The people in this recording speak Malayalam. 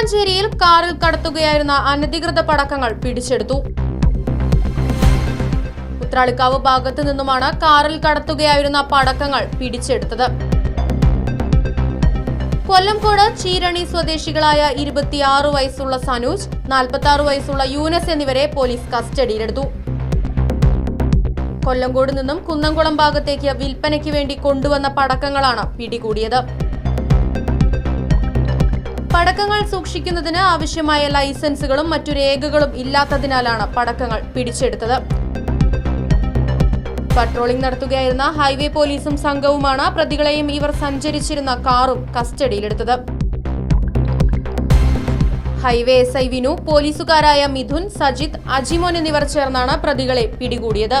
വടക്കാഞ്ചേരിയിൽ കാറിൽ കടത്തുകയായിരുന്ന അനധികൃത പടക്കങ്ങൾ പിടിച്ചെടുത്തു. ഉത്രാളിക്കാവ് ഭാഗത്തു നിന്നുമാണ് കാറിൽ കടത്തുകയായിരുന്ന പടക്കങ്ങൾ പിടിച്ചെടുത്തത്. കൊല്ലംകോട് ചീരണി സ്വദേശികളായ ഇരുപത്തിയാറ് വയസ്സുള്ള സനൂജ് നാൽപ്പത്തി വയസ്സുള്ള യൂനസ് എന്നിവരെ പോലീസ് കസ്റ്റഡിയിലെടുത്തു. കൊല്ലംകോട് നിന്നും കുന്നംകുളം ഭാഗത്തേക്ക് വിൽപ്പനയ്ക്ക് വേണ്ടി കൊണ്ടുവന്ന പടക്കങ്ങളാണ് പിടികൂടിയത്. പടക്കങ്ങൾ സൂക്ഷിക്കുന്നതിന് ആവശ്യമായ ലൈസൻസുകളും മറ്റു രേഖകളും ഇല്ലാത്തതിനാലാണ് പടക്കങ്ങൾ പിടിച്ചെടുത്തത്. പട്രോളിംഗ് നടത്തുകയായിരുന്ന ഹൈവേ പോലീസും സംഘവുമാണ് പ്രതികളെയും ഇവർ സഞ്ചരിച്ചിരുന്ന കാറും കസ്റ്റഡിയിലെടുത്തത്. ഹൈവേ എസ് ഐ വിനു പോലീസുകാരായ മിഥുൻ സജിത് അജിമോൻ എന്നിവർ ചേർന്നാണ് പ്രതികളെ പിടികൂടിയത്.